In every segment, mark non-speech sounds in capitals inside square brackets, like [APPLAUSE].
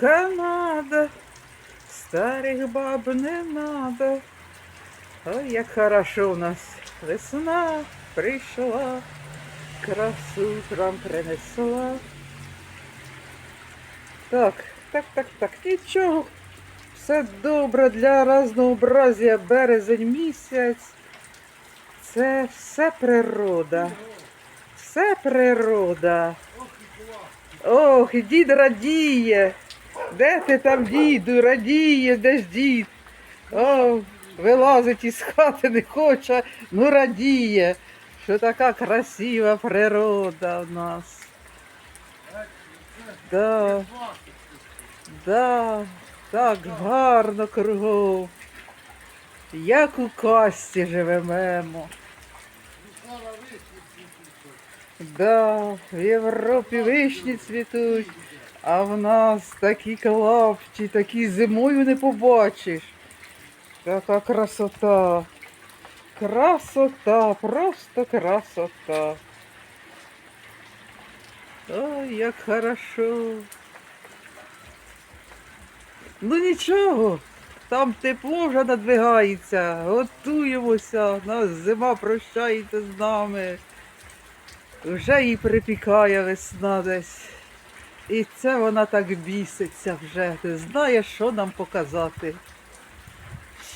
Канада, старих баб не надо. Ой, як хорошо у нас весна прийшла, красу нам принесла. Так, так, так, так, нічого. Все добре для разнообразія березень місяць. Це все природа. Все природа. Ох, дід радіє. Де ти там, діду, радіє, де ж дід? О, вилазить із хати, не хоче, ну радіє, що така красива природа в нас. Да, да, так гарно кругом. Як у касті живемо. Да, в Європі вишні цвітуть, а в нас такі клапті, такі зимою не побачиш. Така красота. Красота, просто красота. Ой, як хорошо. Ну нічого, там тепло вже надвигається, готуємося, нас зима прощається з нами. Вже їй припікає весна десь. І це вона так біситься вже. Не знає, що нам показати.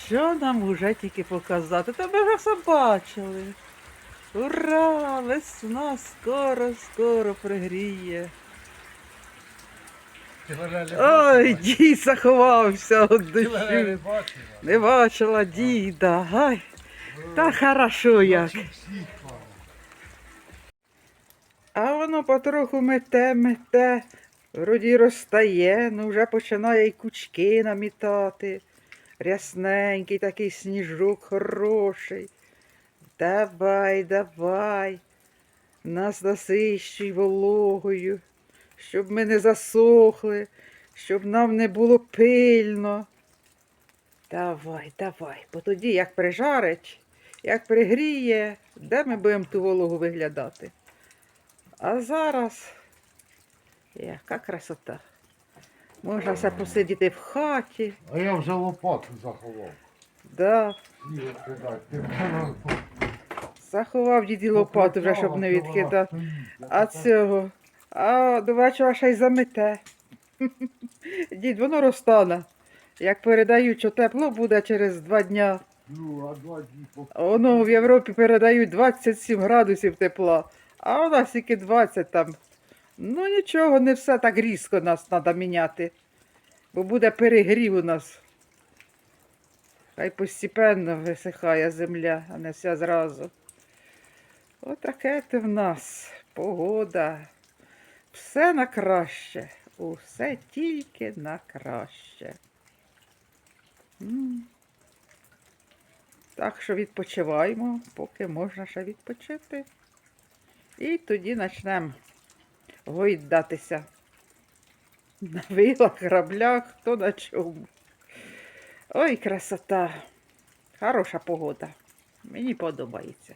Що нам вже тільки показати? Та ми вже все бачили. Ура! Весна скоро, скоро пригріє. Ой, дід заховався від мене не бачила? Діда. Ай, та хорошо як. А воно потроху мете, мете, вроді розтає, ну вже починає й кучки намітати. Рясненький такий сніжок хороший. Давай, давай. Нас насищуй вологою, щоб ми не засохли, щоб нам не було пильно. Давай, давай, бо тоді як прижарить, як пригріє, де ми будемо ту вологу виглядати? А зараз яка красота. Можна все посидіти в хаті. А я вже лопату заховав. Да. Заховав діді лопату вже, щоб не відкидати. А цього. А до вечора ще й замете. [LAUGHS] Дід, воно розтане. Як передають, що тепло буде через два дня. Ну, дні Воно в Європі передають 27 градусів тепла, а у нас тільки 20 там. Ну нічого, не все так різко нас треба міняти. Бо буде перегрів у нас. Хай постепенно висихає земля, а не вся зразу. Отаке ти в нас погода. Все на краще. Усе тільки на краще. Так що відпочиваємо, поки можна ще відпочити. І тоді почнемо гойдатися. На вилах, граблях, хто на чому. Ой, красота. Хороша погода. Мені подобається.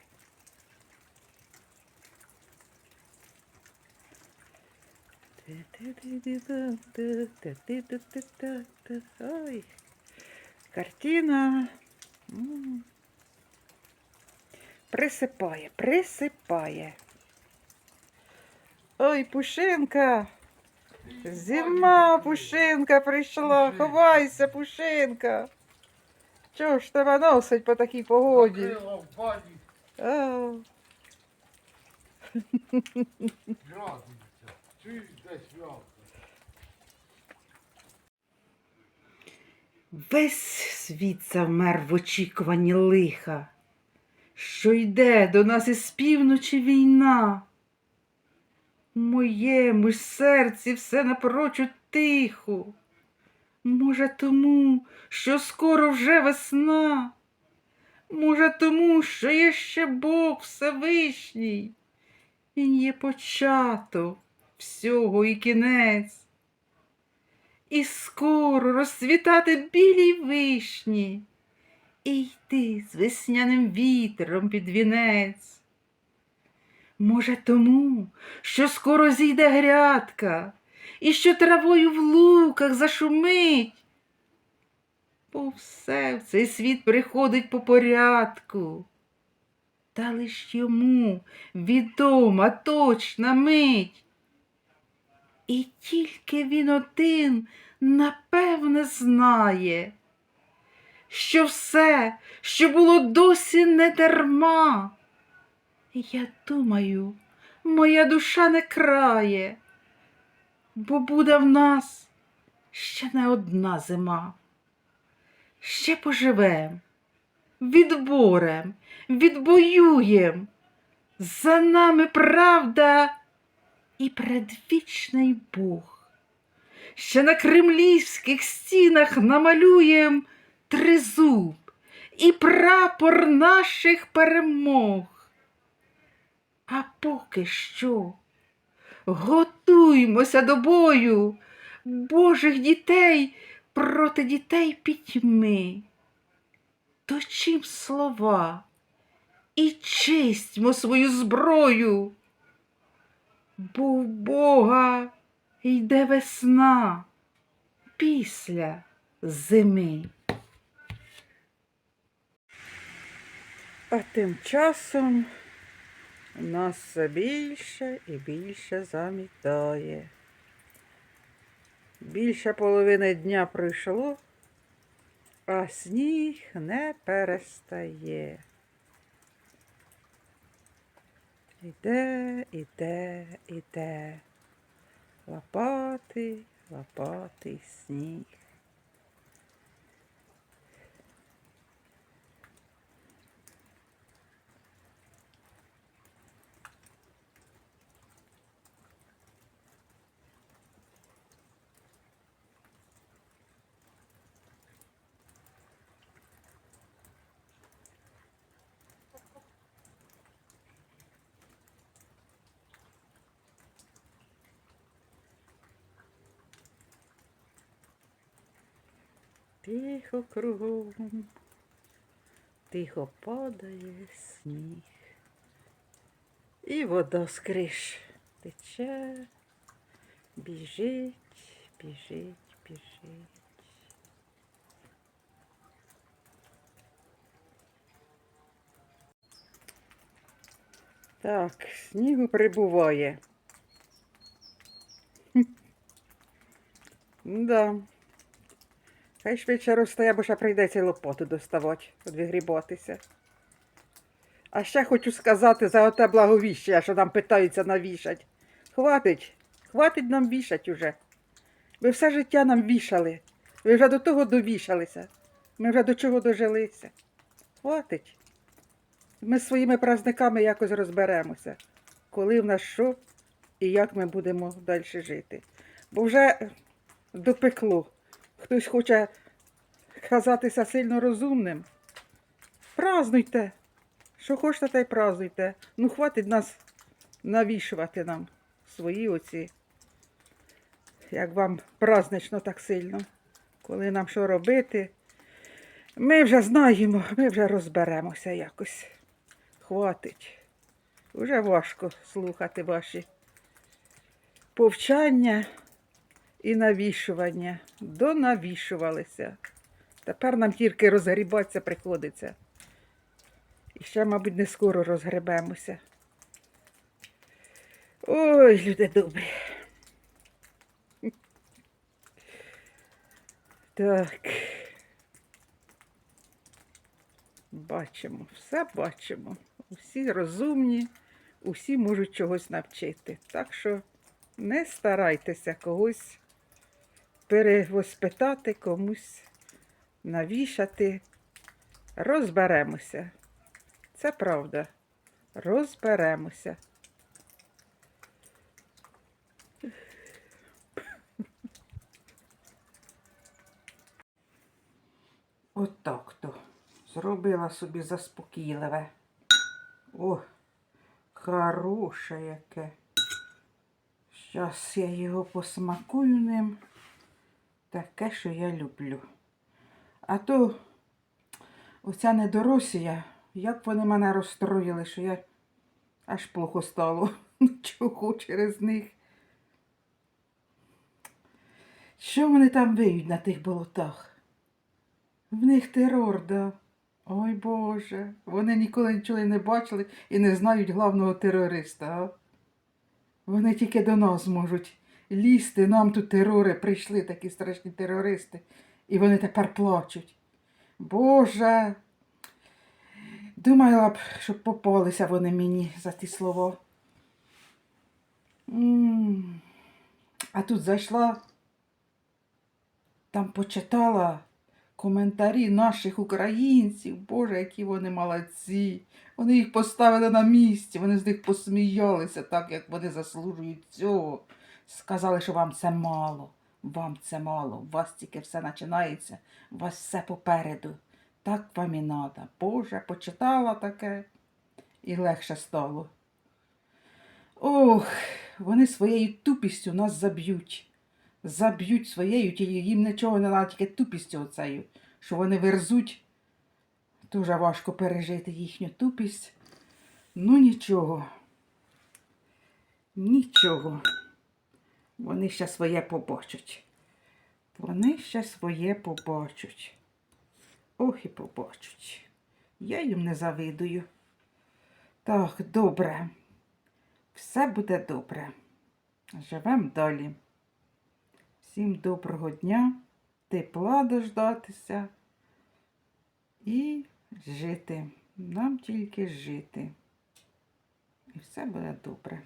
Ой, картина. Присипає, присипає. Ой, Пушинка. Зима, Пушинка прийшла. Ховайся, Пушинка. Чого ж тебе носить по такій погоді? А. Весь світ завмер в очікуванні лиха, що йде до нас із півночі війна. Моєму серці все напрочуд тихо. Може, тому, що скоро вже весна. Може, тому, що є ще Бог Всевишній. Він є початок всього і кінець. І скоро розцвітати білі вишні, і йти з весняним вітром під вінець. Може, тому, що скоро зійде грядка, і що травою в луках зашумить. Бо все в цей світ приходить по порядку. Та лиш йому відома точна мить. І тільки він один напевне знає, що все, що було досі не дарма. Я думаю, моя душа не крає, бо буде в нас ще не одна зима. Ще поживем, відборем, відбоюєм. За нами правда і предвічний Бог. Ще на кремлівських стінах намалюєм тризуб і прапор наших перемог. А поки що готуймося до бою Божих дітей проти дітей пітьми. Точим слова і чистьмо свою зброю, бо в Бога йде весна після зими. А тим часом нас все більше і більше замітає. Більше половини дня пройшло, а сніг не перестає. Іде, іде, іде. Лопатий, лопатий сніг. Тихо кругом, тихо падає сніг. І вода з криш тече, біжить, біжить, біжить. Так, снігу прибуває. [LAUGHS] Да. Хай швидше росте, бо ще прийдеться й лопату доставати, відгрібатися. А ще хочу сказати за оте благовіщення, що нам питаються навішать. Хватить, хватить нам вішать уже. Ви все життя нам вішали. Ви вже до того довішалися. Ми вже до чого дожилися. Хватить. Ми з своїми праздниками якось розберемося, коли в нас що і як ми будемо далі жити. Бо вже допекло. Хтось хоче казатися сильно розумним. Празднуйте. Що хочете, та й празднуйте. Ну, хватить нас навішувати нам свої оці, як вам празднично так сильно. Коли нам що робити, ми вже знаємо, ми вже розберемося якось. Хватить. Уже важко слухати ваші повчання і навішування. Донавішувалися. Тепер нам тільки розгрібатися приходиться. І ще, мабуть, не скоро розгребемося. Ой, люди добрі. Так. Бачимо, все бачимо. Усі розумні, усі можуть чогось навчити. Так що не старайтеся когось перевоспитати, комусь навішати. Розберемося. Це правда. Розберемося. Отак то. Зробила собі заспокійливе. О, хороше яке. Щас я його посмакую ним. Таке, що я люблю. А то оця недоросія, як вони мене розстроїли, що я аж плохо стало. [LAUGHS] Чого через них. Що вони там виють на тих болотах? В них терор, да. Ой Боже, вони ніколи нічого не бачили і не знають главного терориста, а? Вони тільки до нас можуть лізти, нам тут терори прийшли, такі страшні терористи, і вони тепер плачуть. Боже. Думала б, щоб попалися вони мені за ті слова. А тут зайшла, там почитала коментарі наших українців. Боже, які вони молодці. Вони їх поставили на місці, вони з них посміялися так, як вони заслужують цього. Сказали, що вам це мало, вам це мало, у вас тільки все починається, у вас все попереду. Так вам і надо. Боже, почитала таке і легше стало. Ох, вони своєю тупістю нас заб'ють. Заб'ють своєю, їм нічого не треба, тільки тупістю оцею, що вони верзуть. Дуже важко пережити їхню тупість. Ну нічого. Нічого. Вони ще своє побачать. Вони ще своє побачать. Ох і побачать. Я їм не завидую. Так, добре. Все буде добре. Живемо далі. Всім доброго дня, тепла дождатися і жити. Нам тільки жити. І все буде добре.